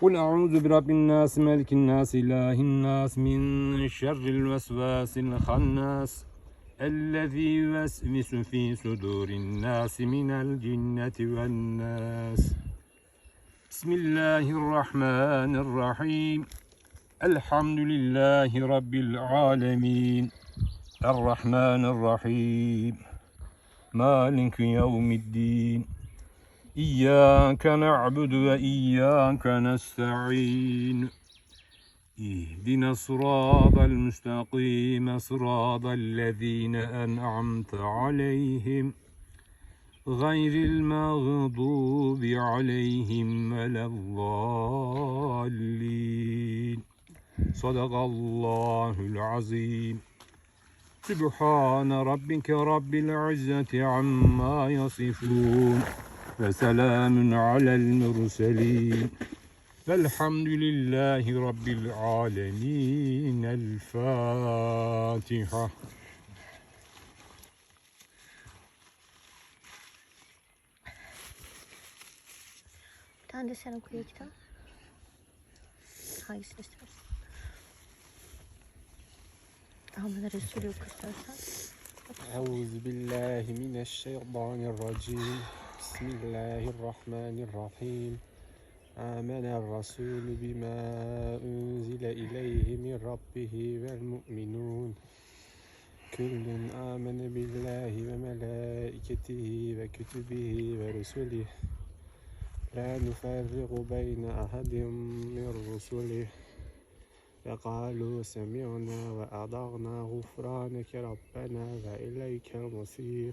قل أعوذ برب الناس ملك الناس إله الناس من شر الوسواس الخناس الذي يوسوس في صدور الناس من الجنة والناس. بسم الله الرحمن الرحيم. الحمد لله رب العالمين. الرحمن الرحيم. مالك يوم الدين. إياك نعبد وإياك نستعين. اهدنا الصراط المستقيم صراط الذين أنعمت عليهم. غير المغضوب عليهم ولا الضالين. صدق الله العظيم. سبحان ربك رب العزة عما يصفون. وسلام على المرسلين والحمد لله رب العالمين الفاتحة tane de sen. Hangisini istersin? Ahmet Resulü oku istersen. أعوذ بالله من الشيطان الرجيم بسم الله الرحمن الرحيم. آمن الرسول بما أنزل إليه من ربه والمؤمنون. كل آمن بالله وملائكته وكتبه ورسله. لا نفرق بين أحد من رسله. فقالوا سمعنا وأطعنا غفرانك ربنا وإليك المصير.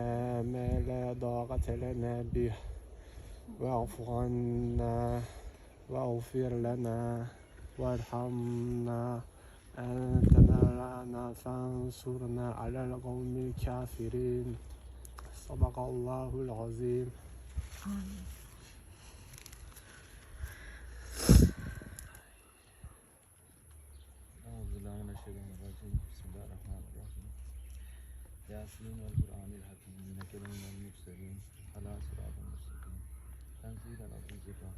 طاقة لنا به واعف عنا واغفر لنا وارحمنا أنت مولانا فانصرنا على القوم الكافرين صدق الله العظيم أعوذ بالله من الشيطان الرجيم بسم الله الرحمن الرحيم Yasin vel Kur'anil Hakim, Neke'den vel Mürselin, Hala Sırat'ın Mürselin, Tenzilen Azim Zübhan,